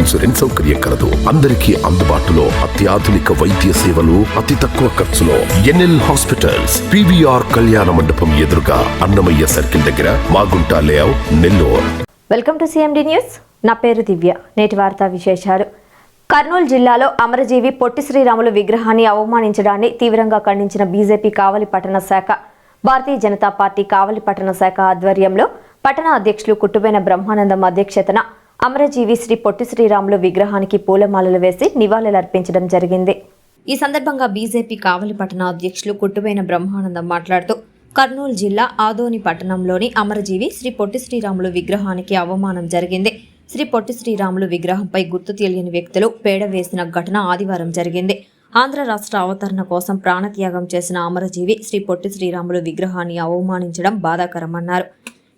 Insurance సౌకర్యం కలదు. అందరికీ అందుబాటులో అత్యాధునిక వైద్య సేవలు అతి తక్కువ ఖర్చులో ఎన్ఎల్ హాస్పిటల్స్ పివిఆర్ కళ్యాణ మండపం ఎదురుగా అన్నమయ్య సర్కిల్ దగ్గర Magunta layout Nellore. Welcome to CMD news నా పేరు దివ్య. నేటి వార్తా విశేషాలు. కర్నూలు జిల్లాలో అమరజీవి పొట్టి శ్రీరాములు విగ్రహాన్ని అవమానించడాన్ని తీవ్రంగా ఖండించిన బీజేపీ కావలి పట్టణ శాఖ భారతీయ జనతా పార్టీ కావలి పట్టణ శాఖ ఆధ్వర్యంలో పట్టణ అధ్యక్షులు కుట్టుబైన బ్రహ్మానందం అధ్యక్షతన అమరజీవి శ్రీ పొట్టి శ్రీరాములు విగ్రహానికి పూలమాలలు వేసి నివాళులర్పించడం జరిగింది. ఈ సందర్భంగా బీజేపీ కావలి పట్టణ అధ్యక్షులు కుట్టువైన బ్రహ్మానందం మాట్లాడుతూ కర్నూలు జిల్లా ఆదోని పట్టణంలోని అమరజీవి శ్రీ పొట్టి శ్రీరాములు విగ్రహానికి అవమానం జరిగింది. శ్రీ పొట్టి శ్రీరాములు విగ్రహంపై గుర్తు తెలియని వ్యక్తులు పేడ వేసిన ఘటన ఆదివారం జరిగింది. ఆంధ్ర రాష్ట్ర అవతరణ కోసం ప్రాణత్యాగం చేసిన అమరజీవి శ్రీ పొట్టి శ్రీరాములు విగ్రహాన్ని అవమానించడం బాధాకరమన్నారు.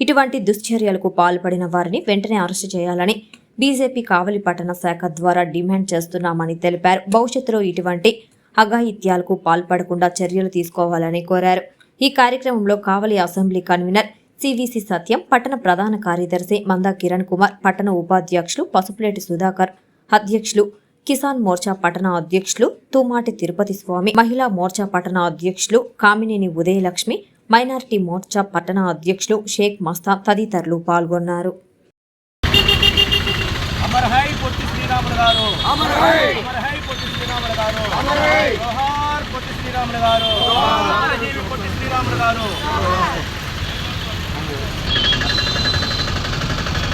ఇటువంటి దుశ్చర్యలకు పాల్పడిన వారిని వెంటనే అరెస్టు చేయాలని బీజేపీ కావలి పట్టణ శాఖ ద్వారా డిమాండ్ చేస్తున్నామని తెలిపారు. భవిష్యత్తులో ఇటువంటి అఘాయిత్యాలకు పాల్పడకుండా చర్యలు తీసుకోవాలని కోరారు. ఈ కార్యక్రమంలో Kavali assembly convener CVC Satyam పట్టణ ప్రధాన కార్యదర్శి మందా కిరణ్ కుమార్ పట్టణ ఉపాధ్యక్షులు పసుపులేటి సుధాకర్ అధ్యక్షులు కిసాన్ మోర్చా పట్టణ అధ్యక్షులు తూమాటి తిరుపతి స్వామి మహిళా మోర్చా పట్టణ అధ్యక్షులు కామినేని ఉదయలక్ష్మి మైనారిటీ మోర్చా పట్టణ అధ్యక్షులు షేక్ మస్తా తదితరులు పాల్గొన్నారు.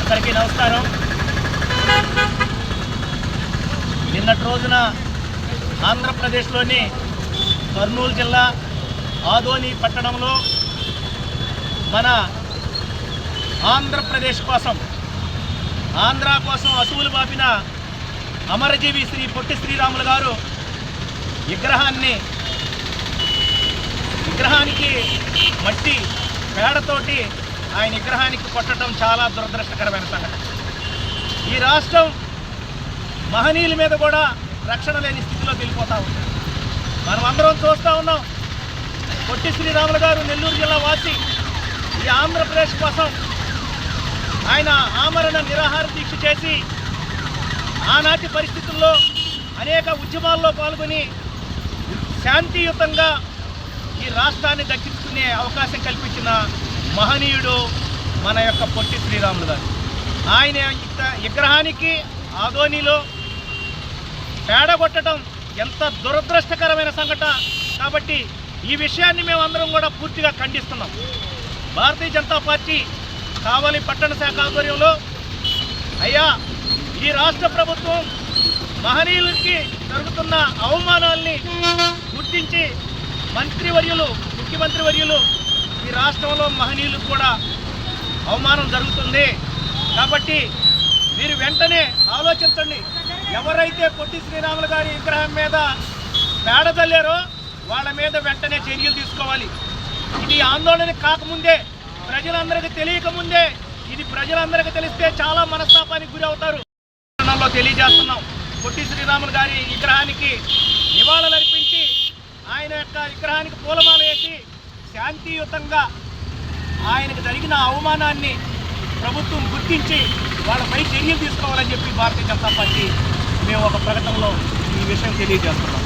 అందరికీ నమస్కారం. నిన్నటి రోజున ఆంధ్రప్రదేశ్లోని కర్నూలు జిల్లా ఆదోని పట్టణంలో మన ఆంధ్రప్రదేశ్ కోసం ఆంధ్ర కోసం అసువులు బాపిన అమరజీవి శ్రీ పొట్టి శ్రీరాములు గారు విగ్రహాన్ని విగ్రహానికి మట్టి పేడతోటి ఆయన విగ్రహానికి కొట్టడం చాలా దురదృష్టకరమైన సంఘటన. ఈ రాష్ట్రం మహనీయుల మీద కూడా రక్షణ లేని స్థితిలో వెళ్ళిపోతూ ఉంది. మనం అందరం చూస్తూ ఉన్నాం. పొట్టి శ్రీరాములు గారు నెల్లూరు జిల్లా వాసి ఈ ఆంధ్రప్రదేశ్ కోసం ఆయన ఆమరణ నిరాహార దీక్ష చేసి ఆనాటి పరిస్థితుల్లో అనేక ఉద్యమాల్లో పాల్గొని శాంతియుతంగా ఈ రాష్ట్రాన్ని దక్కించుకునే అవకాశం కల్పించిన మహనీయుడు మన యొక్క పొట్టి శ్రీరాములు గారు. ఆయన విగ్రహానికి ఆదోనిలో పేడ కొట్టడం ఎంత దురదృష్టకరమైన సంఘటన కాబట్టి ఈ విషయాన్ని మేమందరం కూడా పూర్తిగా ఖండిస్తున్నాం. భారతీయ జనతా పార్టీ కావలి పట్టణ శాఖ ఆధ్వర్యంలో అయ్యా ఈ రాష్ట్ర ప్రభుత్వం మహనీయులకి జరుగుతున్న అవమానాల్ని గుర్తించి మంత్రివర్యులు ముఖ్యమంత్రి వర్యులు ఈ రాష్ట్రంలో మహనీయులకు కూడా అవమానం జరుగుతుంది. కాబట్టి మీరు వెంటనే ఆలోచించండి. ఎవరైతే పొట్టి శ్రీరాములు గారి విగ్రహం మీద పేడదల్లారో వాళ్ళ మీద వెంటనే చర్యలు తీసుకోవాలి. ఇది ఆందోళన కాకముందే ప్రజలందరికీ తెలియకముందే ఇది ప్రజలందరికీ తెలిస్తే చాలా మనస్తాపానికి గురి అవుతారు తెలియజేస్తున్నాం. పొట్టి శ్రీరాములు గారి విగ్రహానికి నివాళులర్పించి ఆయన యొక్క విగ్రహానికి పూలమాల వేసి శాంతియుతంగా ఆయనకు జరిగిన అవమానాన్ని ప్రభుత్వం గుర్తించి వాళ్ళపై చర్యలు తీసుకోవాలని చెప్పి భారతీయ జనతా పార్టీ మేము ఒక ప్రకటనలో ఈ విషయం తెలియజేస్తున్నాం.